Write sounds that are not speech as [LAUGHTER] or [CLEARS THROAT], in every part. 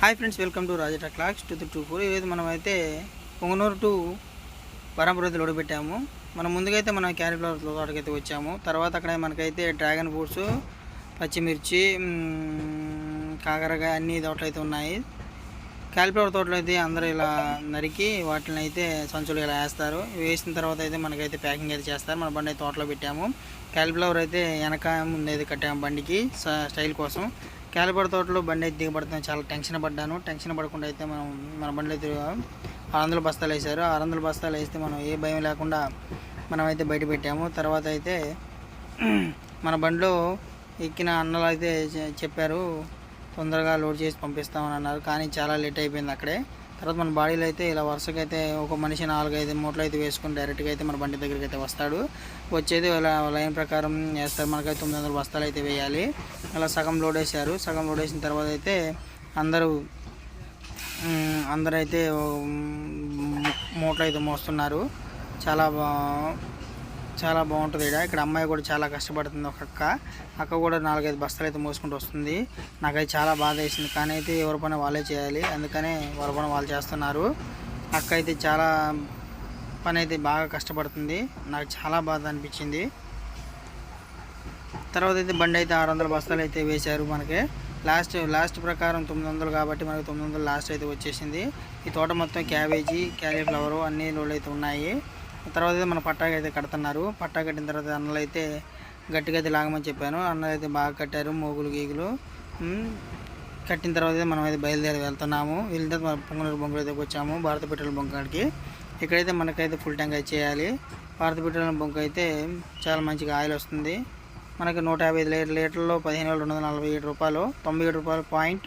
Hi friends welcome to Raja clocks two three two four. ఈరోజు మనమైతే Punganur to Varampuram అయితే పెట్టాము. మనం ముందుకైతే మనం క్యారీఫ్లవర్ తోటకి అయితే వచ్చాము. తర్వాత అక్కడ మనకైతే డ్రాగన్ ఫ్రూట్స్ పచ్చిమిర్చి కాకరకాయ అన్ని తోటలు అయితే ఉన్నాయి. క్యాలిఫ్లవర్ తోటలు అయితే అందరూ ఇలా నరికి వాటిని అయితే సంచులు ఇలా వేస్తారు. వేసిన తర్వాత అయితే మనకైతే ప్యాకింగ్ అయితే చేస్తారు. మన బండి అయితే తోటలో పెట్టాము. క్యాలిఫ్లవర్ అయితే వెనక ముందైతే కట్టాము బండికి స్టైల్ కోసం. క్యాలిబర్ తోటలో బండి అయితే దిగబడుతుంది. చాలా టెన్షన్ పడ్డాను. టెన్షన్ పడకుండా అయితే మనం మన బండిలో అయితే ఆరు వందల బస్తాలు వేసారు ఆరు వందల బస్తాలు వేస్తే మనం ఏ భయం లేకుండా మనమైతే బయట పెట్టాము. తర్వాత అయితే మన బండిలో ఎక్కిన అన్నలు అయితే చెప్పారు. తొందరగా లోడ్ చేసి పంపిస్తామని అన్నారు. కానీ చాలా లేట్ అయిపోయింది అక్కడే. తర్వాత మన బాడీలో అయితే ఇలా వరుసగా అయితే ఒక మనిషి నాలుగైదు మూటలు అయితే వేసుకుని డైరెక్ట్గా అయితే మన బండి దగ్గరికి అయితే వస్తాడు. వచ్చేది ఇలా లైన్ ప్రకారం వేస్తారు. మనకైతే తొమ్మిది వందల బస్తాలు అయితే వేయాలి. అలా సగం లోడ్ వేసారు సగం లోడ్ వేసిన తర్వాత అయితే అందరూ అందరైతే అందరూ అయితే మూటలు అయితే మోస్తున్నారు. చాలా చాలా బాగుంటుంది ఇక్కడ ఇక్కడ అమ్మాయి కూడా చాలా కష్టపడుతుంది ఒక అక్క. అక్క కూడా నాలుగైదు బస్తాలు అయితే మోసుకుంటూ వస్తుంది. నాకైతే చాలా బాధ వేసింది. కానీ అయితే ఎవరి పని వాళ్ళే చేయాలి. అందుకనే ఎవరి పని వాళ్ళు చేస్తున్నారు. అక్క అయితే చాలా పని అయితే బాగా కష్టపడుతుంది. నాకు చాలా బాధ అనిపించింది. తర్వాత అయితే బండి అయితే ఆరు వందల బస్తాలు అయితే వేశారు మనకి. లాస్ట్ లాస్ట్ ప్రకారం తొమ్మిది వందలు కాబట్టి మనకి తొమ్మిది వందలు లాస్ట్ అయితే వచ్చేసింది. ఈ తోట మొత్తం క్యాబేజీ క్యాలీఫ్లవరు అన్ని లోడ్లు అయితే ఉన్నాయి. తర్వాత అయితే మన పట్టాకి అయితే కడుతున్నారు. పట్టా కట్టిన తర్వాత అన్నలు అయితే గట్టిగా అయితే లాగమని చెప్పాను. అన్నలు అయితే బాగా కట్టారు మోగులు గీగులు. కట్టిన తర్వాత అయితే మనం అయితే బయలుదేరి వెళ్తున్నాము. వెళ్ళిన తర్వాత మన పొంగనూరు బొంగులు అయితే వచ్చాము భారత పెట్రోల్ బంక్ కాడికి. ఇక్కడైతే మనకైతే ఫుల్ ట్యాంక్ అయితే చేయాలి. భారత పెట్రోల్ బొంక అయితే చాలా మంచిగా ఆయిల్ వస్తుంది. మనకి నూట యాభై ఐదు లీటర్ లీటర్లో పదిహేను వేల రెండు వందల నలభై ఏడు రూపాయలు తొంభై ఏడు రూపాయలు పాయింట్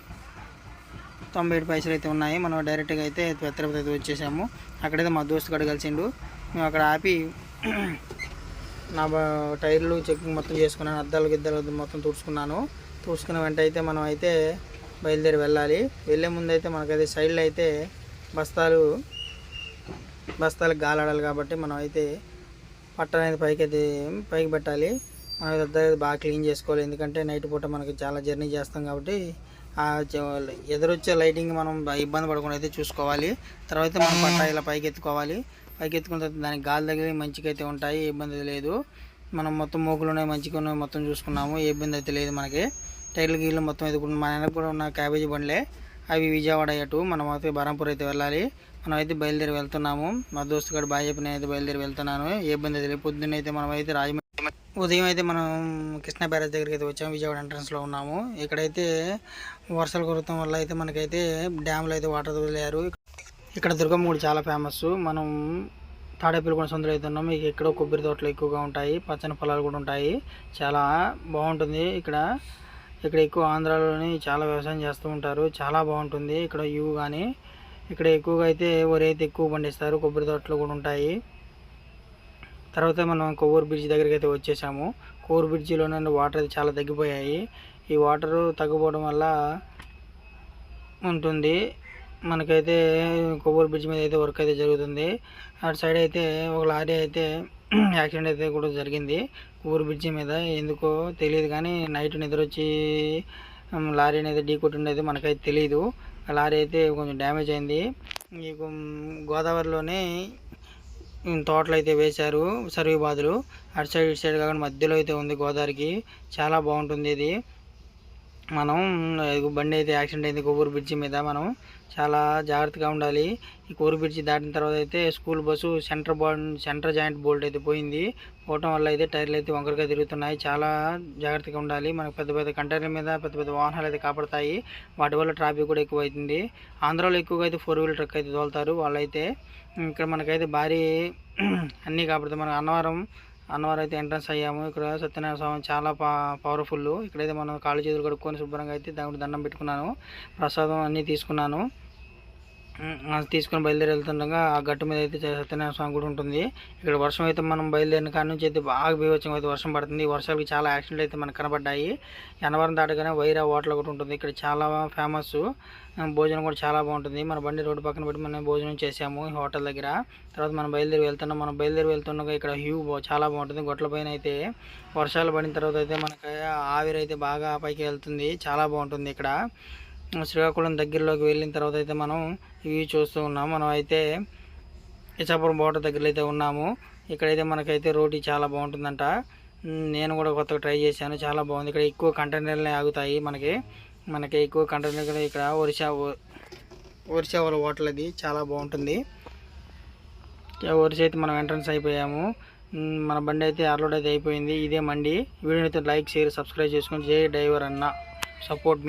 తొంభై ఏడు పైసలు అయితే ఉన్నాయి. మనం డైరెక్ట్గా అయితే తిరుపతి అయితే వచ్చేసాము. అక్కడైతే మా దోస్తు గడు కలిసిండు. మేము అక్కడ ఆపి [CLEARS THROAT] నా టైర్లు చెక్కింగ్ మొత్తం చేసుకున్నాను అద్దాలు గిద్దలు మొత్తం తుడుచుకున్నాను. తుడుచుకున్న వెంట అయితే మనం అయితే బయలుదేరి వెళ్ళాలి. వెళ్ళే ముందు అయితే మనకైతే సైడ్లో అయితే బస్తాలు బస్తాలకు గాలాడాలి కాబట్టి మనం అయితే పట్ట అనేది పైకి అయితే పైకి పెట్టాలి. మనం ఇదంతా బాగా క్లీన్ చేసుకోవాలి. ఎందుకంటే నైట్ పూట మనకి చాలా జర్నీ చేస్తాం కాబట్టి ఎదురొచ్చే లైటింగ్ మనం ఇబ్బంది పడకుండా అయితే చూసుకోవాలి. తర్వాత మనం పట్ట ఇలా పైకి ఎత్తుకోవాలి పైకి ఎత్తుకున్న తర్వాత దానికి గాలి తగిలి మంచిగా అయితే ఉంటాయి ఏ ఇబ్బంది లేదు. మనం మొత్తం మోకులు ఉన్నాయి మంచిగా ఉన్నాయి మొత్తం చూసుకున్నాము ఏ ఇబ్బంది అయితే లేదు మనకి. టైర్లు గీళ్ళు మొత్తం ఎదుర్కొన్నాం మా వెనక కూడా ఉన్న క్యాబేజీ బండ్లే. అవి విజయవాడ అయ్యటు మనం అయితే బరంపూర్ అయితే వెళ్ళాలి. మనం అయితే బయలుదేరి వెళ్తున్నాము. మా దోస్తు గారు బాగా చెప్పి అయితే బయలుదేరి వెళ్తున్నాను. ఏ ఇబ్బంది అయితే లేదు. పొద్దున్న అయితే మనం అయితే రాజమండ్రి ఉదయం అయితే మనం కృష్ణ బ్యారేజ్ దగ్గరికి అయితే వచ్చాము. విజయవాడ ఎంట్రన్స్లో ఉన్నాము. ఇక్కడైతే వర్షాలు కురవడం వల్ల అయితే మనకైతే డ్యామ్లో అయితే వాటర్ వదిలేరు ఇక్కడ దుర్గమ్మ గుడి చాలా ఫేమస్ మనం తాడేపల్లిగూడ సొంతలు అవుతున్నాం ఉన్నాము. ఇక ఇక్కడ కొబ్బరి తోటలు ఎక్కువగా ఉంటాయి. పచ్చని పొలాలు కూడా ఉంటాయి. చాలా బాగుంటుంది. ఇక్కడ ఇక్కడ ఎక్కువ ఆంధ్రాలోని చాలా వ్యవసాయం చేస్తూ ఉంటారు. చాలా బాగుంటుంది. ఇక్కడ యూ కానీ ఇక్కడ ఎక్కువగా అయితే వరి అయితే ఎక్కువ పండిస్తారు. కొబ్బరి తోటలు కూడా ఉంటాయి. తర్వాత మనం కొవ్వూరు బ్రిడ్జ్ దగ్గరికి అయితే వచ్చేసాము. కొవ్వూరు బ్రిడ్జిలో నుండి వాటర్ అయితే చాలా తగ్గిపోయాయి. ఈ వాటర్ తగ్గిపోవడం వల్ల ఉంటుంది. మనకైతే కొవ్వూరు బ్రిడ్జ్ మీద అయితే వర్క్ అయితే జరుగుతుంది. అటు సైడ్ అయితే ఒక లారీ అయితే [CLEARS THROAT] యాక్సిడెంట్ అయితే కూడా జరిగింది. కొవ్వూరు బ్రిడ్జి మీద ఎందుకో తెలియదు కానీ నైట్ నిద్ర వచ్చి లారీ అనేది ఢీ కొట్టిండేది మనకైతే తెలియదు లారీ అయితే కొంచెం డ్యామేజ్ అయింది. ఈ గోదావరిలోనే తోటలు అయితే వేశారు సర్వీ బాదులు అటు సైడ్ ఇటు సైడ్ కాకుండా మధ్యలో అయితే ఉంది గోదావరికి. చాలా బాగుంటుంది ఇది. మనం బండి అయితే యాక్సిడెంట్ అయింది కొవ్వూరు బ్రిడ్జి మీద మనం చాలా జాగ్రత్తగా ఉండాలి. ఈ కొవ్వూరు బ్రిడ్జి దాటిన తర్వాత అయితే school bus centre bolt centre joint bolt అయితే పోయింది. పోవటం వల్ల అయితే టైర్లు అయితే వంకరగా తిరుగుతున్నాయి. చాలా జాగ్రత్తగా ఉండాలి. మనకు పెద్ద పెద్ద కంటైనర్ మీద పెద్ద పెద్ద వాహనాలు అయితే కాపాడతాయి. వాటి వల్ల ట్రాఫిక్ కూడా ఎక్కువ అవుతుంది ఆంధ్రాలో ఎక్కువగా అయితే ఫోర్ వీలర్ ట్రక్ అయితే తోలుతారు. వాళ్ళైతే ఇక్కడ మనకైతే భారీ [CLEARS THROAT] అన్నీ కాపాడుతాయి మన అన్నవరం అన్నవరం అయితే ఎంట్రన్స్ అయ్యాము. ఇక్కడ సత్యనారాయణ స్వామి చాలా పవర్ఫుల్ ఇక్కడైతే మనం కాళ్ళు చేతులు కడుక్కొని శుభ్రంగా అయితే దేవుడి దండం పెట్టుకున్నాను. ప్రసాదం అన్నీ తీసుకున్నాను. తీసుకొని బయలుదేరి వెళ్తుండగా ఆ గట్టు మీద అయితే సత్యనారాయణ స్వామి గుడి ఉంటుంది. ఇక్కడ వర్షం అయితే మనం బయలుదేరిన కాడ నుంచి అయితే బాగా బీవచ్చంగా అయితే వర్షం పడుతుంది. ఈ వర్షాలకి చాలా యాక్సిడెంట్లు అయితే మనకు కనబడ్డాయి. ఎనవరం దాటగానే వైరా హోటల్ ఒకటి ఉంటుంది. ఇక్కడ చాలా ఫేమస్. భోజనం కూడా చాలా బాగుంటుంది. మన బండి రోడ్డు పక్కన పెట్టి మనం భోజనం చేసాము హోటల్ దగ్గర. తర్వాత మనం బయలుదేరి వెళ్తున్నాం మనం బయలుదేరి వెళ్తుండగా ఇక్కడ హ్యూ చాలా బాగుంటుంది. గొట్ల పైన అయితే వర్షాలు పడిన తర్వాత అయితే మనకి ఆవిరి అయితే బాగా పైకి వెళ్తుంది. చాలా బాగుంటుంది ఇక్కడ. శ్రీకాకుళం దగ్గరలోకి వెళ్ళిన తర్వాత అయితే మనం ఇవి చూస్తూ ఉన్నాం మనం అయితే ఇచ్చాపురం బోర్డర్ దగ్గర అయితే ఉన్నాము. ఇక్కడైతే మనకైతే రోటీ చాలా బాగుంటుందంట. నేను కూడా కొత్తగా ట్రై చేశాను. చాలా బాగుంది. ఇక్కడ ఎక్కువ కంటైనర్లే ఆగుతాయి మనకి. మనకి ఎక్కువ కంటైనర్లు ఇక్కడ ఒరిసా ఒరిసా వాళ్ళ హోటల్ అది చాలా బాగుంటుంది. ఒరిసా అయితే మనం ఎంట్రన్స్ అయిపోయాము. మన బండి అయితే అర్లోడ్ అయితే అయిపోయింది. ఇదే మండి. వీడియోని అయితే లైక్ షేర్ సబ్స్క్రైబ్ చేసుకొని జే డ్రైవర్ అన్న. సపోర్ట్ మీ